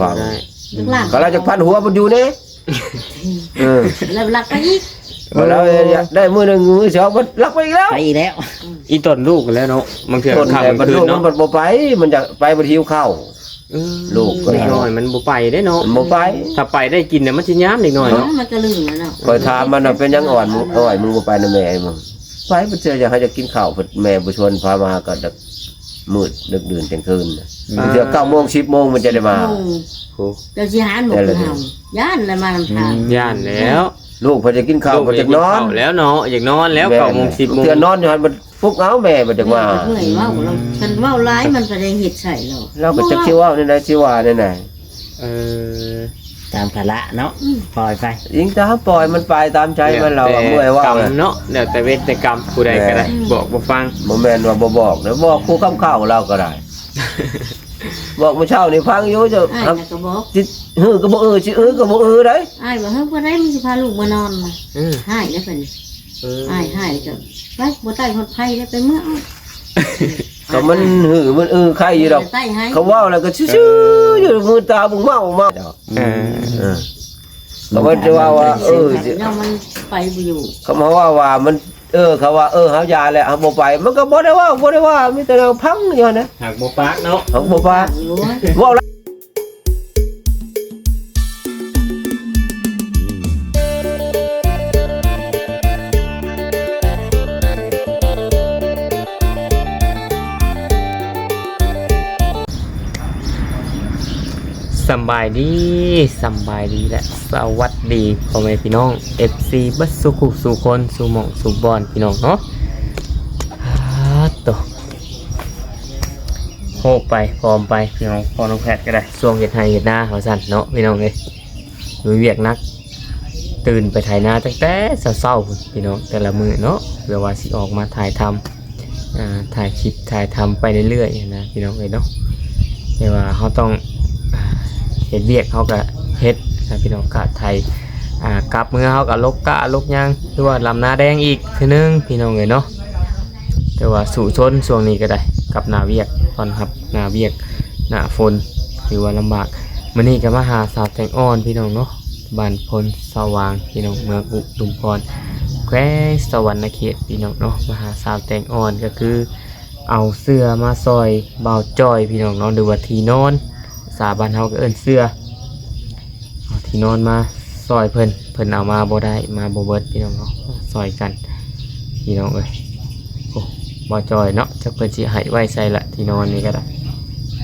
ฟังได้ลูกหลานก็เราจะพันหัวมันอยู่นี่เออแล้วลักไปอีกก็เราอยากได้มือหนึ่งมือสองมันลักไปอีกแล้วไปอีกแล้ว อีต้นลูกแล้วเนาะบางเทื่อคนข้ามแต่กมัลานงคืลูนกมันเนาะบ่ไป มันจะไปบนหิวข้าว เออลูกก็ เด็กน้อยมันบ่ไปได้เนาะมันบ่ไปถ้าไปได้กินเนี่ยมันสิย้ำเด็กน้อยเนาะมันก็ลืมแล้วเนาะคอยถามมันว่าเป็นยังอ่อนมึงอ่อยมึงบ่ไปนะแม่มึงไปมันเจออยากให้จะกินข้าวเพิ่นแม่บ่ชวนพามาก็ดึก มืดดึกดื่นเที่ยงคืนน่ะมันเทื่อ9โมง10โมงมันจะได้มาโอ้โอ้เจ้าสิหารหมกเฮาย่านแล้วมาลำทางย่านแล้วลูกเพิ่นจะกินข้าวลูกเพิ่นอยาจะกกินนอนข้าวแล้วเนาะอยากนอนแล้วเก้าโมงสิบโมงเทื่อนอนอยู่หั่นมันปลุกเอาแม่มันจะมาเมื่อยเว้าเราคันเว้าร้ายมันไปได้เฮ็ดใส่เราเราก็จะคิดว่าในไหนชิว่าในไหนเออ ตามภาระเนาะปล่อยไป ยิงตาปล่อยมันไปตามใจมันเราอะเมื่อยว่ากรรมเลยเนาะเดี๋ยวแต่เวทแต่กรรมผู้ใดก็ได้บอกบ่ฟังบ่แม่นว่าบ่บอกนะบอกคู่คำข้าวเราก็ได้ บอกเมื่อเช้านี่ฟังอยู่จะอ้ายครับน่ะก็บอกจิฮือก็บ่เออสิเออก็บ่เออได้อ้ายว่าเฮ้ยบ่ได้มึงสิพาลูกมานอนมาเออหายแล้วเพิ่นเออหายหายก็ไปบ่ใต้คนไผได้ไปเมื่อเอา ก็มันฮือมันเออใครอยู่ดอก ใต้ให้เขาเว่าแล้วก็ซื่อๆอยู่มือตาบุงเมาเมาเออเออเขาว่าจะว่าว่าเออสิเนาะมันไปบ่อยู่เขามาว่าว่ามัน เออเขาว่าเออเฮายาแล้วเอาบ่ไป มันก็บ่ได้ว่าบ่ได้ว่ามีแต่เราพังอยู่นะหากบ่ปากเนาะ เขาบ่ปาอยู่ว่าเว่าแล้ว บายดีสำบายดีและสวัสดีพ่อแม่พี่น้อง FC บัสสุขุสุคนสุหมองสุบอนพี่น้องเนาะตัวโหไปพร้อมไปพี่น้องพอน้องแพทย์ก็ได้ช่วงเห็ดไห้เห็ดหน้าเขาสั่นเนาะพี่น้องเลยลุยเวียกนัก ตื่นไปถ่ายหน้าตั้งแต่เศร้าๆพี่น้องแต่ละมือเนาะเว่าสิออกมาถ่ายทำอ่าถ่ายคลิปถ่ายทำไปเรื่อยๆนะพี่น้องเลยเนาะแต่ว่าเขาต้อง เฮ็ดเวียกเขาก็เฮ็ดนะพี่น้องกะไทยอ่ากลับเมื่อเขาก็ลกกะลกยางหรือว่าลำหน้าแดงอีกคือนึงพี่น้องเลยเนาะแต่ว่าสู่ชนช่วงนี้ก็ได้กับหนาเวียกตอนครับหนาเวียกหนาฝนหรือว่าลำบากมื้อนี้ก็มาหาสาวแตงอ่อนพี่น้องเนาะบ้านพลสว่างพี่น้องเมืองอุดุมพรแขวสวรรณเขตพี่น้องเนาะมาหาสาวแตงอ่อนก็คือ เอาเสื้อมาซอยเบาจอยพี่น้องเนาะหรือว่าทีนอน สาบานเฮาก็เอิ้นเสื้อเอาที่นอนมาซอยเพิ่นเพิ่นเอามาบ่ได้มาบ่เบิดพี่น้องเนาะซอยกันพี่น้องเอ้ยโอ้บ่จอยเนาะจักเพิ่นสิให้ไว้ใส่ละที่นอนนี่ก็ได้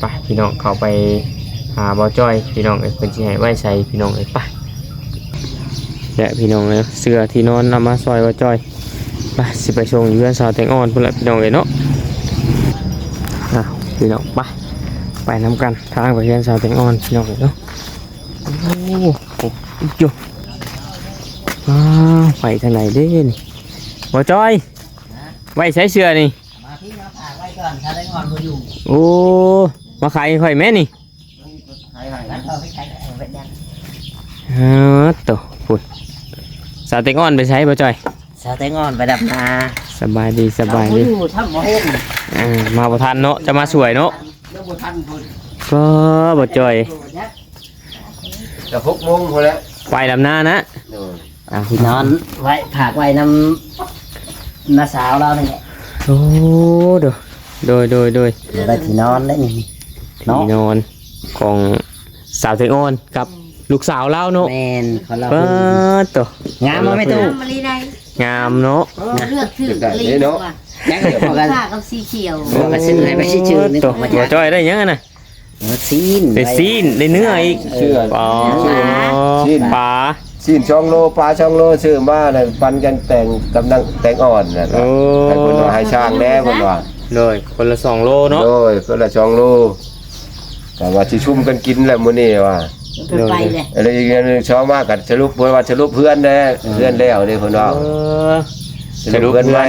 ไปพี่น้องเข้าไปหาบ่จอยพี่น้องเอ้ยเพิ่นสิให้ไว้ใส่พี่น้องเอ้ยไปและพี่น้องเอ้ยเสื้อที่นอนนำมาซอยบ่จอยไปสิไปส่งอยู่เรือนสาวแตงอ่อนพุ่นละพี่น้องเอ้ยเนาะ ไปน้ำกันทางไปเรียนสาวแตงอ่อนพี่น้องเนาะโอ้โหอีกอยู่อ้าวไปทางไหนเด้นี่บ่จอยไว้ใช้เสื้อนี่มาที่มาฝากไว้ก่อนถ้าได้งอนก็อยู่โอ้มาขายข่อยแม่นี่แล้วเราไปใช้ก็เอาไปยันเออตัวพุ่นสาวแตงอ่อนไปใช้บ่จอยสาวแตงอนไปดับนาสบายดีสบายเรดีอยู่ถ้าหมอเห็นอ่ามาบ่ทันเนาะจะมาสวยเนาะแล้ว บุทันคุณก็บ่จอย แต่หกโมงพอแล้วไปลำหน้านะเอออ่าที่นอนไว้ผากไว้น้ำน้าสาวเราเนี่ยโอ้โดยโดยโดยโดยเดี๋ยวได้ที่นอนได้นี่ เนาะ ที่นอนของสาวแตงอ่อนกับลูกสาวเล่าเนาะแมนเขาเราเปิดตัวงามมาไม่ตู้น้ำมะลิได้ งามเนาะเลือกถือลีกว่ายังเดี๋ยวพอกันผ้ากับสีเขียวบอกกันซื้อให้ไปชื่อชื่อนี่ตัวมาหัวจากจ้อยได้ยังไงนะซีนได้ซีนได้เนื้ออีกเชื่อปลาซีนปลาสิ้นช่องโลปลาช่องโลซื้อมาน่ะปันกันแต่งกำลังแต่งอ่อนน่ะโอ้ให้เพิ่นว่าให้ช่างแน่เพิ่นว่าเลยคนละสองโลเนาะโดยเพิ่นละช่องโลก็ว่าสิชุ่มกันกินแหละมื้อนี้ว่า ไปไปเลยอะไรอย่างเงี้ยชอบมากกับสรุปเพิ่นว่าสรุปเพื่อนแน่เพื่อนแล้วนี่เพิ่นว่าเออสรุปเพื่อนใหม่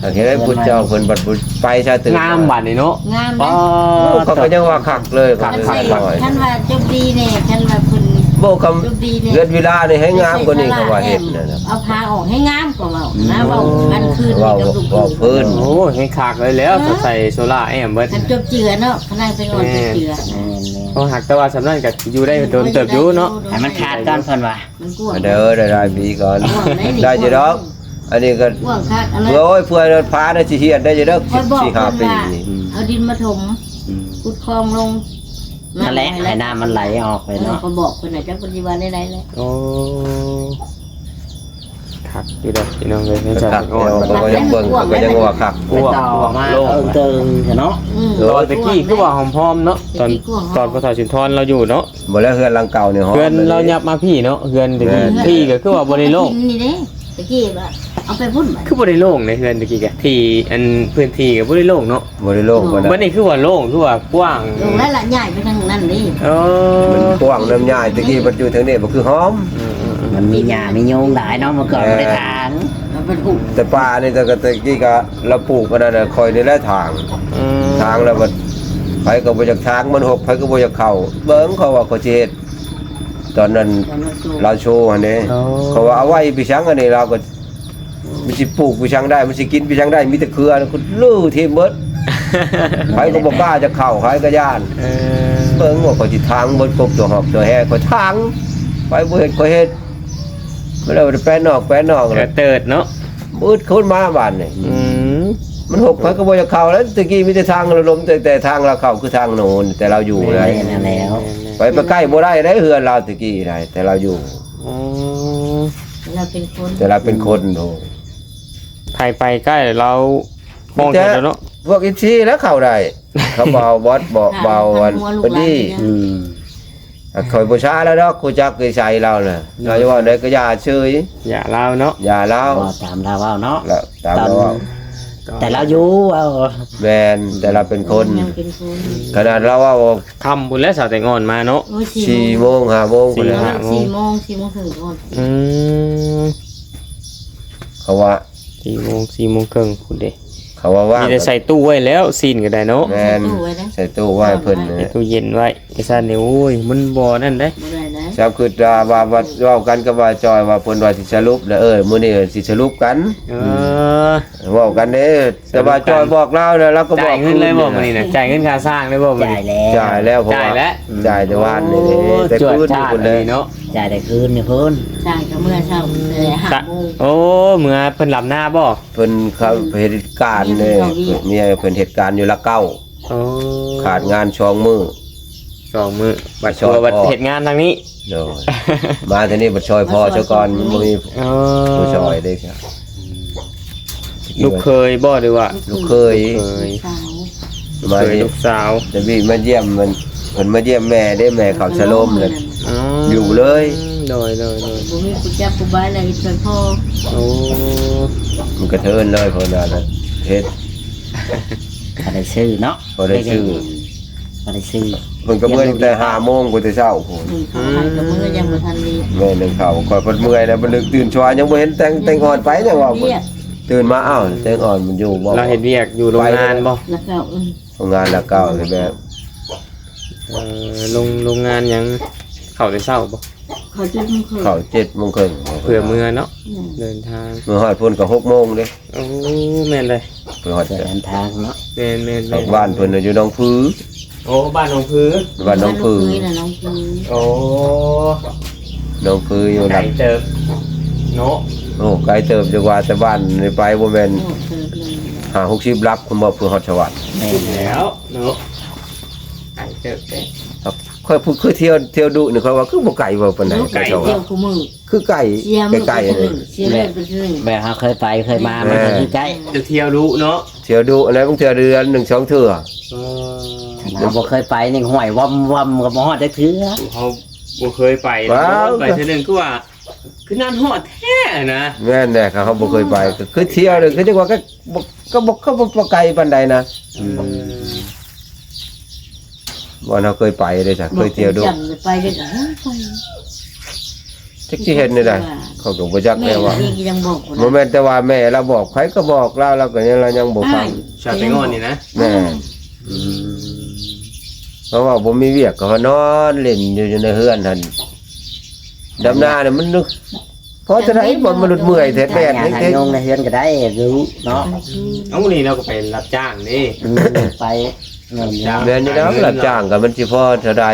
ถ้าเห็นได้พุทธเจ้าเพิ่นบัดบุญไปซะตึกงามบัดนี่เนาะงามปลานะโอ้เขาก็ยังว่าคักเลยคัคักกคัคักกหน่อยฉันว่าจบดีเนี่ยฉันว่าคุณโบคจบดีเนี่ยำเลือนเวลานี่ให้งามกว่านี้เขาว่าเห็นนั่นน่ะเอาผ้าออกให้งามกว่าเรานะเบากันคืนว่านี่กับลูกว่าพื้นโอ้ยให้ขากเลยแล้วถ้าใส่โซล่าร์แอมเบิดฉันจบเจือเนาะพนังเป็นอ่อนจบเจือ แมนแมน พอหักแต่ว่าสำนักก็อยู่ได้โดนเติบอยู่เนาะให้มันขาดก่อนเพิ่นว่ามันกว้างเด้อได้ได้ปีก่อนกว้างไหนนี่ได้อยู่ดอกอันนี้ก็กว้างคักอะไรเพื่อโอ้ยเพื่อพาได้สิเฮียนได้อยู่ดอกคอยบอกสี่เพิ่ห้านปีว่านี่เอาดินมาถมขุดคลองลงนั่นแหละให้น้ำมันไหลออกไปเออเนาะเขาบอกเพิ่นน่ะจักปฏิวัติได้ไรเลยโอ้ คักอยู่ดอกพี่น้องเลยไม่ก็ใช่คักอ่อนเอาก็ยังเบิ่งก็ยังว่าคักกลัวไปต่อกลัวมาโล่งเอิงเติงเนาะอืมตอนตะกี้คือว่าหอมพร้อมเนาะตอนตอนพระสาชินทรเราอยู่เนาะบ่แล้วเฮือนหลังเก่านี่ฮอดเพื่อนเรายับมาพี่เนาะเพื่อนตะกี้แม่นพี่ก็คือว่าบริโลกนี่เด้ตะกี้ว่าเอาไปพุ่นบัดคือบริโลกในเพื่อนตะกี้กะที่อันพื้นที่กับบริโลกเนาะบ่ได้โลกบ่ได้วันนี้คือว่าโล่งคือว่ากว้างลงแล้วละใหญ่ไปทางนั้นนี่เออมันกว้างน้ำยายตะกี้มันอยู่ทางนี้บ่คือหอม มันมีหญ้ามีโยงหลายเนาะเมื่อก่อนบ่ได้ทานเอาไปหุบแต่ป่านี่แต่ก็ตะกี้ก็เราปลูกกันนั่นน่ะคอยนี่แหละทาง อืมทางแล้วมันไผก็บ่อยากทางมันหกไผก็บ่อยากเข้าเบิ่งเขาว่าเขาสิเฮ็ดตอนนั้นตอนมาสู่เราโชว์อันนี้โอ้เขาว่าเอาไว้ไปชังอันนี้เราก็มันสิปลูกไปชังได้มันสิกินไปชังได้มีแต่เครือนะคุณลื้อทีหมดไผก็บ่กล้าจะเข้าไผก็ย่าน เออเบิ่งว่าเขาสิทางเบนกบตัวหอกตัวแห่เขาทางไปบ่เฮ็ดก็เฮ็ด มันเอาแต่แป้นนอกแป้นนอกกเลระยเติดเนาะมืดคนมาบ้านนี่อืมมันหกไผก็บ่จะเข้าแล้วตะกี้มีแต่ทางเราลมแต่แต่ทางเราเข้าคือทางโน้นแต่เราอยู่ได้แม่นแล้ว ไปไปใกล้บ่ได้ได้เฮือนเราตะกี้ได้แต่เราอยู่ อ๋อเราเป็นคนแต่เราเป็นคนโหใครไปใกล้เรามองเห็นแล้วเนาะพวกอินซีแล้วเข้าได้ เขาเบาบอสเบาเบาวันพอดีอืม คอยบูชาแล้วดอกกูจักเคยใส่เราน่ะเราจะว่าไหนก็อย่าเชยอย่าเล่าเนาะอย่าเล่าว่าตามเราเว้าเนาะแล้วตามเราว่าแต่เราอยู่เอาแมนแต่เราเป็นคนยังเป็นคนขนาดเราว่าคำบุญและสาวแต่งอนมาเนาะโอ้ยสี่โมงห้าโมงสี่คนห้าละสี่โมงสี่โมงถึงก่อนอืมเขาว่าสี่โมงสี่โมงครึ่งคุณเด็ เขาว่าว่างมีแต่ใส่ตู้ไว้แล้วซีนก็ได้เนาะแมนใส่ตู้ไว้เพิ่นใส่นะตู้เย็นไว้ไอ้ซ่านเนี่ยโอ้ยมันบ่นั่นได้ บ่ได้นะ ชาวคือว่าว่าว่าเว้ากันกับว่าจอยว่าเพิ่นว่าสิสรุปแล้วเออมื้อนี้สิสรุปกันเออเว้ากันเด้แต่ว่าจอยบอกเราเนี่ยเราก็บจ่าอยกเงินเลยบ่มื้อนี้น่ะจ่ายเงินค่าสร้างเลยบ่มื้อจ่ายนี้ แล้วจ่ายแล้วเพราะจ่ายว่าแล้ว จ่ายแต่วันนี่โอ้แต่จวดคืนชานี่ติคนเลยเนาะจ่ายแต่คืนนี่เพิ่นใช่ก็เมื่อเช้าเลยห้าจะโมง โอ้เมื่อเพิ่นหลับหน้าบ่เพิ่นเขาเหตุการณ์เนี่ยเมียเพิ่นเหตุการณ์อยู่ละเก้าโอ้ขาดงานช่องมือ สองมื้อบัดช่วยตัวบัดพ่อเฮ็ดงานทางนี้ โดยมาทีนี้บัดชอยพ่อเจ้าก่อนมันบ่มีเอผู้ชออยเด้ครับลูกเคยบ่หรือว่า ลูกเคยเคย สาวมาเคยที่ลูกสาวจะมีมาเยี่ยมมันเพิ่นมาเยี่ยมแม่ได้แม่เขาชะโลมเลยอ๋อออยู่เลย โดยโดยโดยบ่มีผู้จับผู้บายอะไรช่วยพ่อโอ้มันกระเทินเลยคนนั้นน่ะเฮ็ดบ่ได้ซื้อเนาะบ่ได้ซื้อ บ่ได้ซื้อ เพิ่นก็เมื่อยตั้งแต่5โมงกว่าแต่เช้าพุ่นหนึ่งเขาให้กับมือยังบ่ทันดีแม่นึงเขาคอยเพิ่นเมื่อยนะบ่ลึกตื่นชวายังบ่เห็นแต่งแต่งอ่อนไปแต่ว่าเรียกตื่นมาอ้าวแต่งอ่อนมันอยู่บ่เราเห็นเวียกอยู่โรงงานบ่แล้วก็อืมทำงานละเก่าเลยแบบเอ่อโรงโรงงานหยังเข้าแต่เช้าบ่เขาจุดมันคือเข้าเจ็ดโมงครึ่งเผื่อเมื่อเนาะเดินทางเมื่อฮอดพุ่นก็หกโมงเด้โอ้แม่นเลยเพิ่นฮอดเดินทางเนาะแม่นแม่นอแม่อกบ้านเพิ่นน่ะอยู่หนองพื้อ โอ้บ้านหนองพื้นบ้านหนองพื้อน่ะน้องพื้นโอ้หนองพื้ออยู่ไก่ลำเติบเนาะโอ้ไกลเติบจังว่าแต่บ้านนี่ไปบ่แม่นโอ้เติบเลยหา60ลับคุณบ่เพื่อฮอดสวรรค์แม่นแล้วเนาะไก่เติบเด้ครับค่อยพูดคือเที่ยวเที่ยวดุนี่ค่อยว่าคือบ่ไกลบ่ปานใดลูกไก่ไกลเดียวคู่มือคือไก่เสียมือไกลไปๆหนี่นึ่งเสียเลือดไปหนึ่งแบบเราเคยไปเคยมามันก็คือใกล้จะเที่ยวรู้เนาะเที่ยวดุอะไรบางเทื่อเดือนหนึ่งสองเทื่อเออ เราบ่เคยไปนี่ห้วยว่ำว่ำกับบ่ฮอดได้เถือเขาบ่เคยไปไปเทื่อนึงคือว่า คือนานฮอดแท้นะแม่นแน่ครับเขาบ่เคยไปก็คือเที่ยวเลยคือจังว่าก็บ่ก็บ่ก็บ่ไกลปานใดนะว่าเราเคยไปเลยจ้ะเคยเที่ยวดูจังเลยไปเลยอะไปจักที่เห็นนี่ได้เขาก็บ่จักแม่แม่ว่าเองยังบอกบ่แม่นแต่ว่าแม่เราบอกใครก็บอกเราเราก็ยังเรายังบ่ฟังชาวแตงอนนี่นะแม่ เพราะว่าบ่มีเวียกก็นอนเล่นอยู่ในเฮือนหั่นดำนาเนี่ยมันนึกเพราะจะได้บ่มนุษย์เมื่อยแท้ทางๆงานทางเก่งยงในเฮือนก็ได้รู้เนาะเอาวันนี้เราก็ไปรับจ้างนี่อืมไปเงินยาวแม่นอยู่แล้วรับจ้างก็มันสิพอเท่าใด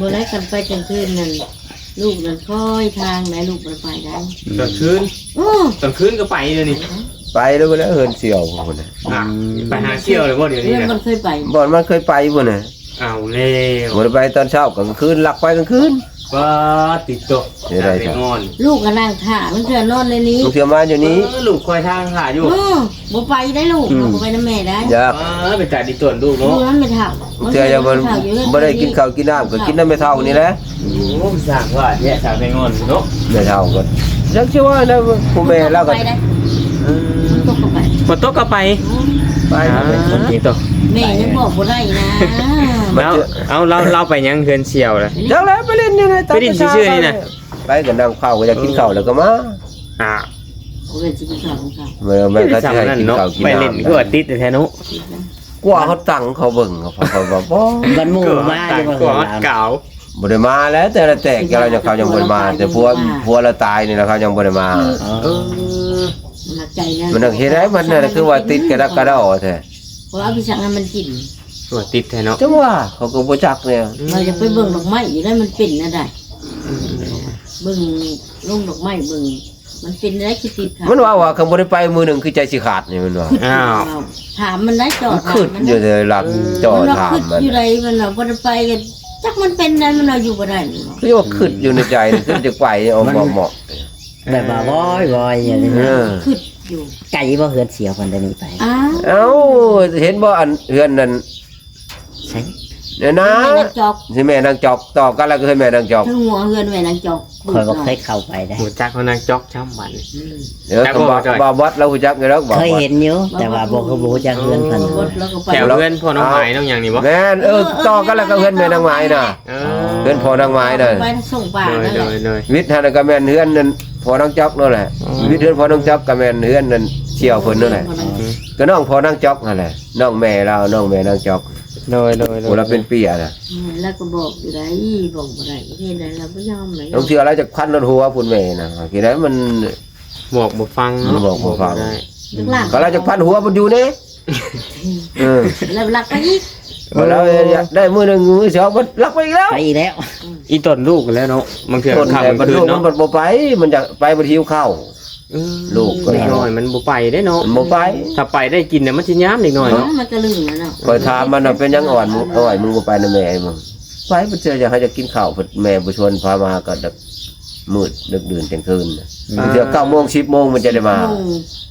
บ่ได้กันไปกลางคืนนั่นลูกนั่นค่อยทางไหนลูกมันไปได้กลางคืนโอ้กลางคืนก็ไปเลยนี่ ไปแล้วบ่แล้วเฮินเสี่ยวพุ่นน่ะอะไปหาเที่ยวเลยบ่เดี๋ยวนี้เรื่องนะมันเคยไปบ่อนมันเคยไปพุ่นน่ะเอาแล้วบ่ได้ไปตอนเช้ากลางคืนหลักไปกลางคืนก็ติดตกเดี๋ยวได้ครับ นอนลูกก็นั่งท่ามันเถื่อนอนในนี้ลูกเที่ยวมาอยู่นี้เออลูกคอยทางหาอยู่เออบ่ไปได้ลูกบ่ไปน้ำแม่ได้อยากเออเป็นจ่ายดีตัวลูกลูเนาะกนั้นไม่เท่าลูกเที่ยวจะบ่บ่ได้กินข้าวกินน้ำก็กินน้ำไม่เท่านี่แหละโอ้สั่งว่าเนี่ยสั่งไปงอนเนาะไม่เท่าก็จักสิว่านะผู้แม่เราก็ ไปได้ เออตกก็ไป ฝนตกก็ไปไปอ่าติดตกแม่ยังบอกบ่ได้นะแล้วเอาเราเราไปยังเฮือนเชียวเลยจักแล้วไปเล่นอยู่ในตามไปเล่นซื่อๆนี่น่ะ ไปกันนั่งข้าวก็จะกินข้าวแล้วก็มาอ่าโอ้ยสิกินข้าวของเขาเมื่อแม่ก็สั่จะงให้นั่นกินเนาะข้าวกินไปเล่นน้ำก็ติดแต่แท้เนาะกว่าเขาตั้งเขาเบิ่งเขาเขาบอกบ่บันหมู่มาจะมาก็เงินเราเก่าบ่ได้มาแล้วแต่ละแตกเราจะเขายังบ่ได้มา แต่พัวพัวเราตายนี่นะเขายังบ่ได้มา เออมัน หนักใจนะมันนักเฮ็ดให้มันน่ะคือว่าติดกระดักกระดอแท้เพราะเอาไปสั่งให้มันกินตัวติดแท้เนาะจังว่าเขาก็บ่จักเนี่ยเราจะไปเบิ่งดอกไม้อยู่ได้มันเป็นนะได้เบิ่งลงดอกไม้เบิ่งมันเป็นได้คือติดค่ะมันว่าว่าคำบ่ได้ไปมือหนึงคือใจสิขาดนี่มันว่าอ้าวถามมันได้จอมัดนขึ้นอยู่เลยหลับจ่อมันถามขึ้นมันอยู่ไรมันเราบ่ได้ไปกันจักมันเป็นได้มันเราอยู่บ่ได้นี่คือว่าขึ้นอยู่ในใจขึ้นจะไปเอาเหมาะ แบบว่าบ่อยบ่อยอย่างนี้ๆเอนะอขึ้นอยู่ไก่บ่เหือนเสียวคนเดยวนี้ไปอ้าวเอ้าเห็นบ่อันเฮือนนั่นใช่เนี่ยนะแม่นางจอกสิแม่นางจอกต่อกันแล้วก็ให้แม่นางจอกทั้งหัวเฮือนแม่นางจอกคอยบ่เคยเข้าไปได้หัวจักเขานางจอกช้ำบัน อืมเดี๋ยวคำว่าบ่วัดเราฮู้จักอยู่แล้วบ่เคยวัดเห็นอยู่แต่ว่าบ่เคยรู้จักเฮือนเพิ่นรถแล้วก็ไปแถวเพื่อนพ่อน้องหมายน้องอย่างนี้บ่แม่นเออต่อกันแล้วก็เฮือนแม่นางไม้น่ะเอเฮือนพ่อนางไม้น่ะไปส่งป่าเลยนั่นเลแหละยเลยวิทย์หันก็แม่นเฮือนนั่น พ่อนางจอกนั่นแหละวิทย์เฮือนพ่อนางจอกก็แม่นเฮือนนั่นเชี่ยวเพิ่นนั่นแหละก็น้องพ่อนางจอกนั่นแหละน้องแม่เราน้องแม่นางจอกเลยเลยเลยโอ้เราเป็นเปียน่ะอืมแล้วก็บอกอยู่ได้บอกบ่ได้เฮ็ดได้เราบ่ยอมเลยต้องเชื่ออะไรจากพันรถหัวพุ่นแม่น่ะทีนั้นมัน บอกบ่ฟังเนาะบอกบ่ฟัง ได้ลึกล่างก็เราจากพันหัวมันอยู่นี่เออแล้วลักไปอีก พอเราได้มือหนึ่งมือสองมันลักไปอีกแล้วไปอีกแล้ว อีต้นลูกแล้วเนาะบางเทื่อคนขับแต่กมัลานงคืลูนกมันเนาะบ่ไป มันจะไปมันหิวข้าว เออลูกก็ เด็กน้อยมันบ่ไปได้เนาะมันบ่ไปถ้าไปได้กินเนี่ยมันสิย้ำเด็กน้อยเนาะมันก็ลึงแล้วเนาะคอยถามมันว่าเป็นยังอ่อนมึงอ่อยมึงบ่ไปนะแม่มึงไปมันเจอจะให้จะกินข้าวเพิ่นแม่บ่ชวนพามาก็ดึกมืดดึกดื่นเที่ยงคืนน่ะเดี๋ยว9โมง10โมงมันจะได้มา โอ้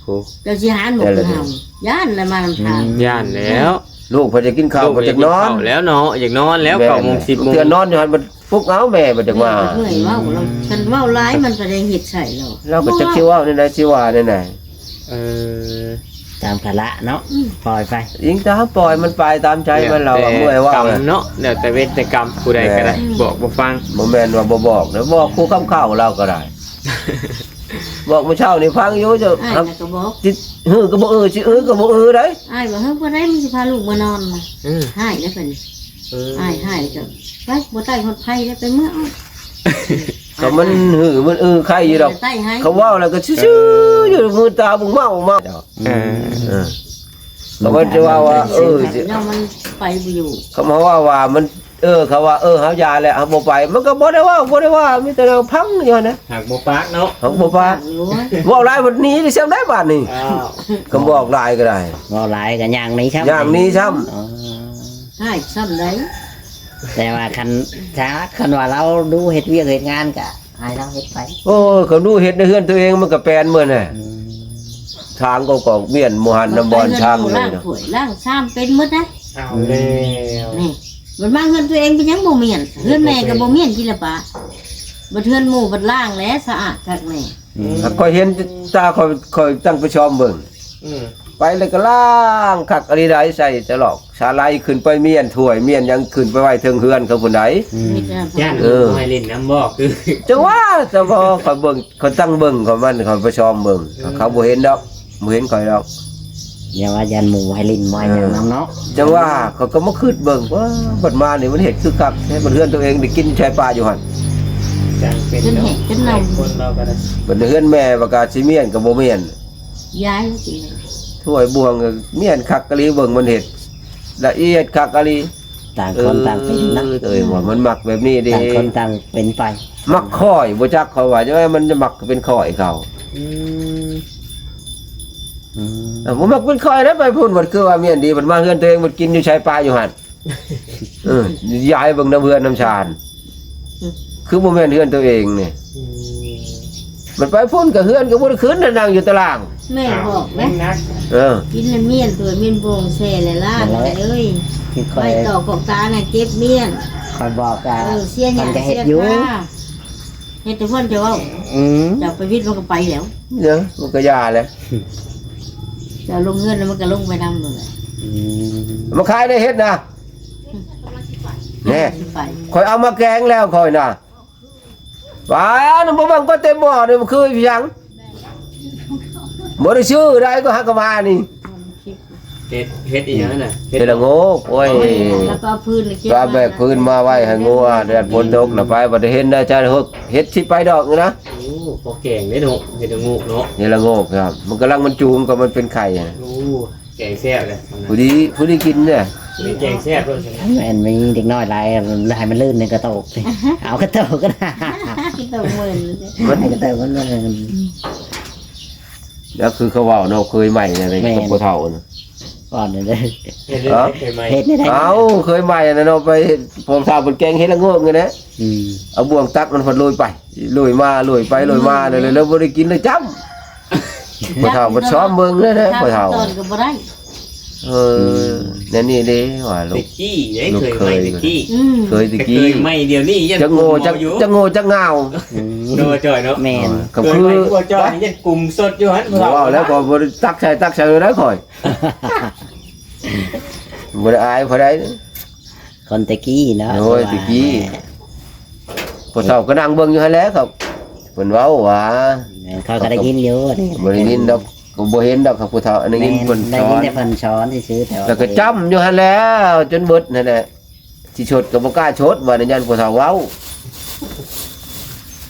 โอ้เจ้าสิหานบอกคือเฮาย่านแล้วมานำทางย่านแล้ว ลูกเพิ่นจะกินข้าวเพิ่นจะนอนลูกอยากกิข้าวแล้วเนาะอยากนอนแล้วเก้าโมงสิบโมงเทื่อนอนอยู่หั่นมันฟุกเอาแม่มันจะมาเหนื่อยเว้าเราฉันเว้าร้ายมันก็ได้เฮ็ดใส่เราเราก็จะคิดว่านี่นะชื่อว่านี่นะเออตามภาระเนาะปล่อยไปยิงตาปล่อยมันไปตามใจมันเราอะเมื่อยว่ากรรมน่ะเนาะเดี๋ยวแต่เวทกรรมผู้ใดก็ได้ บอกบ่ฟังบ่แม่นว่าบ่บอกนะบอกคู่คำข้าวเราก็ได้ บอกเมื่อเช้านี่ฟังอยู่จะอ้ายทก็บอกำจิต ฮือก็บ่เออสิเออก็บ่เออได้อ้ายบอกเฮ้ยบ่ได้มึงสิพาลูกมานอนมาเออหายแล้วเพิ่นเอออ้ายหายก็ไปบ่ใต้คนไผแล้วไปเมื่อเอาก็มันฮือมันเออใครอยู่ดอก ใต้ให้เขาเว้าแล้วก็ซื่อๆอยู่มือตาบุงเมาเมาเออเออเขาว่าจะว่าว่าเออสิ เนาะมันไปบ่อยู่ เขามาว่าว่ามัน เออเขาว่าเออเฮายาแล้วเอาบ่ไป มันก็บ่ได้ว่าบ่ได้ว่ามีแต่เราพังอยู่นะหากบ่ปากเนาะของบ่ปาโอ้ยบอกหลายวันนี้นี่เสียงได้บาดนี่อ้าวก็บอกหลายก็ได้ บ่หลายกันอย่างนี้ครับอย่างนี้ซ้ำอ๋อหายซ้ำได้แต่ว่าคันถ้าคันว่าเราดูเฮ็ดเวียกเฮ็ดงานก็ให้เราเฮ็ดไปโอ้ยเขาดูเฮ็ดในเฮือนตัวเองมันก็แปลนเหมือนน่ะอืมทางก็กอกเมียนหมู่หันน้ำบอลช่างเลยล้างเนาะถ้วยล้างชามเป็นหมดนะเอาแล้วนี่ มันมาเงินตัวเองเป็นหยังบ่เมียนเงินแม่ก็บ่เมียนกินละปะบ่เทือนหมู่บ่ล้างแล้วสะอาดคักแม่ถ้าคอยเห็นตาคอยคอยตั้งไปชอมเบิ่งอืมไปแล้วก็ล้างคักอะไรใดใส่ตลอกสาลายขึ้นไปเมียนถ้วยเมียนยังขึ้นไปไว้เทิงเฮือนเขาผู้ใดอืมมีแต่พวกย่านเออไม่เล่นน้ำบอกคือจังว่าแต่พอคอยเบิ่งคอยตั้งเบิ่งเขามันคอยไปชอมเบิ่งเขาบ่เห็นดอกบ่เห็นคอยดอก อย่าว่ายันหมูให้ลิ้นมอยอย่างนั้นเนาะจังว่าเขาก็มาคืดเบิ่งว่าบัดมานี่มันเห็ดคือคักให้มันเฮือนตัวเองได้กินชายปลาอยู่หั่นจังเป็นจนเนาะเห็ดจนนมคนเราก็ได้บัดเฮือนแม่ประกาศสิเมียนก็บ่เมียนย้ายจริงถ้วยบวงก็เมียนคักกะลีเบิ่งมันเห็ดละเอียดคักอะลีต่างคนต่างเป็นนะเออเอ้ยว่ามันมักแบบนี้เดิต่างคนต่างเป็นไปมักค่อยบ่จักเขาว่าจะว่ามันจะมักเป็นค่อยเขาอืม อืมเออบ่มักเป็นค่อยนะไปพูดมันคือว่าเมียนดีมันมาเฮือนตัวเองมันกินอยู่ชายป่าอยู่หั่นเออยายเบิ่งน้ำเฮือนน้ำชาญคือบ่แม่นเฮือนตัวเองนี่อืมมันไปพุ่นกับเฮือนก็บ่ได้ขึ้นน่ะนั่งอยู่ตาราง แม่บอกไหมนักเออกินแล้วเมียนตัวเมียนโบงแซ่เลยล่ะเอ้ยคือคไปอยต่อของตาน่ะเก็บเมียนคอยบอกกัเออเสียหมัยานจะเสีเฮ็ยดอยู่ค่าเฮ็ดแต่เพิ่นจะว่าอืมจะไปวิทย์มันก็ไปแล้วเนาะมันก็ยาแหล้ว จะลงเงินแล้วมันก็ลงไปนำเลยอืมมาขายได้เฮ็ดนะแน่ไปคอยเอามาแกงแล้วคอยน่ะไปอันนั้นบ่บังก็เต็มบ่อนี่มันคืออีหยังบ่ได้ชื่อได้ก็หักกมานี่ เฮ็ดเฮ็ดอีหยังนั่นน่ะเฮ็ดละโงกโอ้ยแล้วก็เอาพื้นเลยก็เอาแบกพื้นมาไว้ให้งัวแดดฝนตกน่ะไปบ่ได้เห็นได้จ้าเฮ็ดเฮ็ดสิไปดอกนะโอ้พอแกงได้เนาะเฮ็ดละงูเนาะนี่ละโงกครับ มันกำลังมันจูมก็มันเป็นไข่อะโอ้แกงแซ่บเลยผู้ดีผู้ดีกินเนี่ยมีแกงแซ่บด้วยใช่ไหมแม่นมีเด็กน้อยหลายลายมันลื่นในกระโตกเอากระโตกก็ได้ที่ต้องเงินเลยมันให้กระโตกมันลื่นแล้วคือเขาเว้าเนาะเคยใหม่เนี่ยในแม่นกับผู้เฒ่าน่ะ ก่อนเลยเฮ็ดได้เคยไหมเฮ็ดได้ได้เอาเคยใหม่นะเนาะไปผมทราบเป็นแกงเฮ็ดละโงกไงนะอืมเอาบ่วงตัดมันพันลุยไปลุยมาลุยไปลุยมาเลยเลยแล้วบ่ได้กินเลยจ้ำผู้เฒ่ามันซ้อมเบิ่งเลยนะผู้เฒ่าตอนก็บ่ได้เออนั่นนี่เด้ว่าลูตะกกี้ได้เคยไหมตะกี้อืมเคยตะแต่เคกี้ยไหมเดี๋ยวนี้ยันจะโง่จะอยู่จะโง่จะเงาอืมโดนจ่อยเนาะแม่นก็เคยคือไหมตัวจ่อยยันกลุ่มสดอยู่หั่นว่าแล้วก็บ่ได้ตักใส่ตักใส่เลยนะข่อย บ่ได้อายพอได้คนตะกี้เนาะโอ้ยตะกี้ผู้เฒ่าก็นั่งเบิ่งอยู่หั่นแหล้วครับเพิ่นเว้าว่าแม่นเขาก็ได้ยินอยู่นี่บ่ได้ยินดอกก็บ่เห็นดอกครับผู้เฒ่าอันนี้แม่ยินนเพิ่นได้สอยินนแต่เพิ่นช้อนที่ซื้อแต่ว่าแล้วก็จำอยู่หั่นแหล้วจนเบิดนั่นแหละสิชดก็บ่กล้าชดว่าในยันผู้เฒ่าเว้า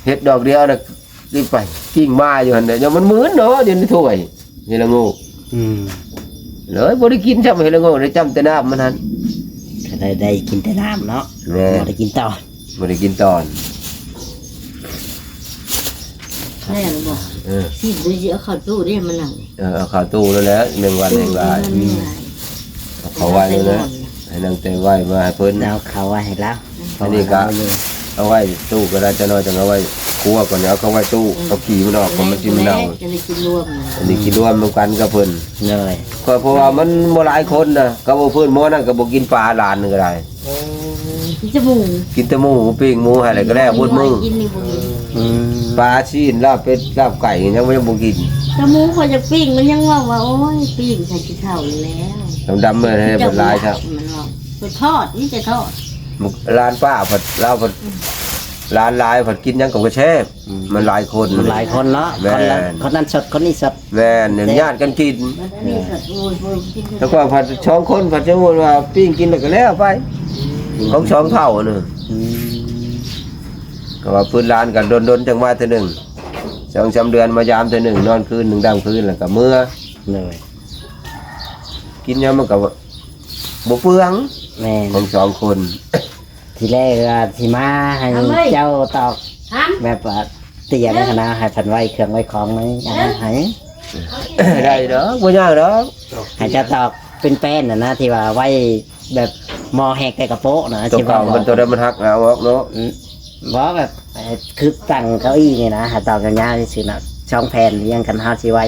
เฮ็ดดอกเดียวน่ะรีบไปกิ้งมาอยู่หั่นน่ะยังมันมื้นเนาะอยู่ในถ้วยนี่ละโงูอืม เลยบ่ได้กินจำเฮ็ดละโงูได้จำแต่น้ำมันหั่นก็ได้ได้กินแต่น้ำเนาะแม่บ่ได้กินต่อบ่ได้กินตอนแม่นบอกเออที่ดูสิเอาเข้าตู้ได้มันหลังเออเอาเข้าตู้แล้วแหละหนึ่งวันหนึ่งลายมันหลายเอาเขาไว้เลยนะให้นางเตไว้มาให้เพิ่นเอาเขาไว้ให้แล้วอันนี้ก็เอาอยู่เอาไว้ตู้ก็ได้จะน้อยจะเอาไว้ ครัวก่อนเดี๋ยวเอาเข้าไว้ตู้เอาขี้มันออกเพราะมันกินมันเน่าจะได้กินรวมนะอันนี้กินรวมกันกับเพิ่นเลยก็เพราะว่ามันบ่หลายคนนะก็บ่เพิ่นหม้อนั่นก็บ่กินปลาหลานนึงก็ได้กินจมูกกินแต่หมูปิ้งหมูให้อะไรก็แล้วบดมือกินนี่บ่กินอืมปลาชีนลาบเป็ดลาบไก่ยังบ่ยังบ่กินจมูกเขาจะปิ้งมันยังว่าว่าโอ้ยปิ้งใส่กินข้าวอยู่แล้วดำๆเลยให้บ่หลายครับมันว่าไปทอดนี่จะทอดร้านป้าผัดลาวผัด ร้านหลายผัดกินหยังกับกระแช่บมันหลายคน มันหลายคนเนาะแม่ คนละคนนั้นสดคนนี้สดแม่นเนี่ยญาติกันกิน มันอันนี้ก็โอ้ยโอ้ยกินแล้วก็ผัดช่องคนผัดจะว่าว่าปิ้งกินแล้วก็แล้วไปของช่องเท่านึงอืมก็ว่าพื้นร้านกันดนๆจังมาเทื่อหนึงสองสามเดือนมายามเทื่อหนึงนอนคืนหนึงดำคืนแล้วก็เมื่อ เลยกินยามมันก็บ่เปลืองแม่นของสองคน ทีแรกว่าสิมาให้เจ้าตอกห้ามแบบว่าเตียในคณะให้พันไว้เครื่องไว้ของไหมอย่างนั้นให้ได้ดอกบ่ยากดอกให้เจ้าตอกเป็นแป้นน่ะนะที่ว่าไว้แบบหมอแหกแต่กระโปะนะตัวที่ว่าเก่ามันตัวได้มันหักเอาออกเนาะอืมเพราะแบบเอ่อคือตั้งเก้าอี้นี่นะให้ตอกกันยาวที่สุดนะ ช่องแผ่นเรียงกันห้าสิไว้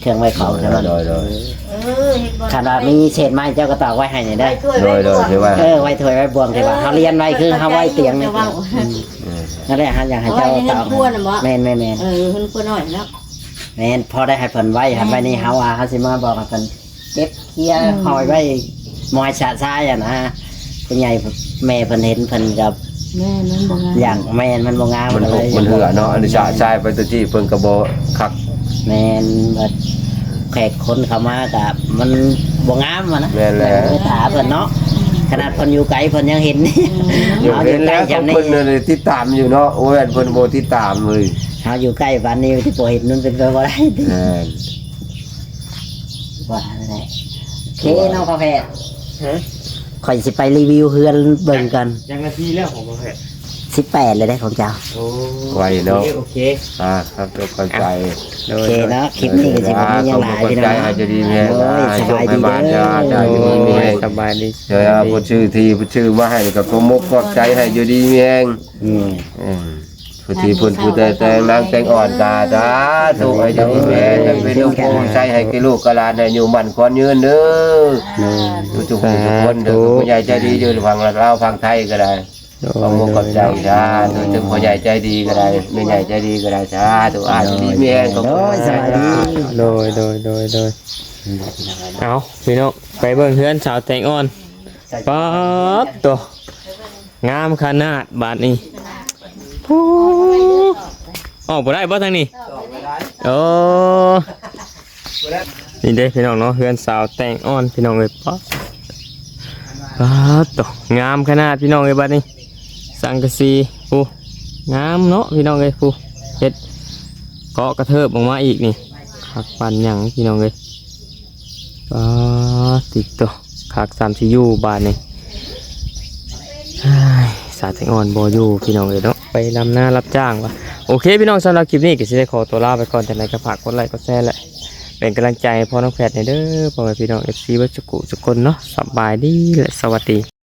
เครื่องไว้ของใช่ไหมโดยโดย เออเฮ็ดบ่ขนาดมีเศษไม้เจ้าก็ตอกไว้ให้นี่ได้โดยโดยที่ว่าเออไว้ถ้วยไว้บวงที่ว่าเขาเรียนไว้คือเขาไว้เตียงนี่ว่านั่นแหละฮะอยากให้เจ้าตอกเอาไว้ในเงินครัวน่ะบ่แม่นแม่นแม่นเออเพิ่นก็น้อยแล้วแม่นพอได้ให้เพิ่นไว้ให้ไว้ในเฮาอะเขาสิมาบอกให้เพิ่นเก็บเคลียร์อืมหอยไว้มอยชาชายอะนะเป็นไงแม่เพิ่นเห็นเพิ่นกับ แม่นั้นบ่งามอย่างแม่นมันบ่งามมันก็หลกยมันเหือเนาะอันนี้ชาชายไปตัวที่เพิ่นก็บ่คักแม่นแบบแขกคนเข้ามากับมันบ่งามอะนะแม่นแล้วไปถาเพิ่นเนาะขนาดเพิ่นอยู่ไกลเพิ่นยังเห็นอยู่เอาอเห็ยู่นใกล้แล้วจัเขางนี่เพิ่นน่ะติดตามอยู่เนาะโอ้ยเพิ่นบ่ติดตามเลยเฮาอยู่ใกล้บ้านนี้ที่บ่เห็นนั่นเป็นไปบ่ได้แม่นว่านั่นแหละโอเคน้องกาแฟฮะ ข่อยสิไปรีวิวเฮือนเบิ่งกันยังนาทีแล้วของประเภท18เลยได้ของเจ้า โอ้ไวเนาะโอเค อ่าครับทุกคนใจโดโอยเคเนาะคลิปนี้ก็สิบ่มีหยังหลายพี่น้ใจองอาจจะดีแม่โอ้ยสบายดีบ้านเด้จะอจะอยู่ดีมีแห้งสบายดีเดี๋ยวพูดชื่อทีพูดชื่อมาให้กับตัวมุกก็ใจให้อยู่ดีมีแห้งอืม อืม ผู้ที่พูดผู้แต่แต่งนางแตงอ่อนกาจ้าถูกให้อยู่ดีมีแห้งเป็นลูกโป่งใจให้กิลูกกะลานให้อยู่มันควรยืนเด้อทุกทุกคนเด้อผู้ใหญ่ใจดีอยู่ฟังเราฟังไทยก็ได้ฟังมุกกับใจจ้าถึงผู้ใหญ่ใจดีก็ได้ไม่ใหญ่ใจดีก็ได้จ้าถูกอาจจะดีมีแห้งก็โอ้โดยโดยโดยโดยเอาพี่น้องไปเบิ่งเฮือนสาวแตงอ่อนป๊าบตัวงามขนาดบาทนี้ ปู๊ออกบ่ได้บ่ทางนี้โอ้นี่เด้พี่น้องเนาะเฮือนสาวแตงอ่อนพี่น้องเอ้ยป๊าบป๊าบตัวงามขนาดพี่น้องเอ้ยบัดนี้ สังกะสีปูงามเนาะพี่น้องเอ้ยปูเฮ็ดเกาะกระเทิบออกมาอีกนี่คักปันหยังพี่น้องเอ้ยป๊าดติดตัวคักสามสิอยูบาทนี่เฮ้ยสาดแตงอ่อนบอยู่พี่น้องเอ้ยเนาะ ไปลำหน้ารับจ้างวะโอเคพี่น้องสำหรับคลิปนี้ก็จะได้ขอตัวลาไปก่อนแต่ไหนก็ฝากกดไลค์กดแชร์แหละเป็นกำลังใจพ่อน้องแพทย์ในเด้อพ่อแม่พี่น้องเอฟซีวัชกุสุกคนเนาะสบายดีและสวัสดี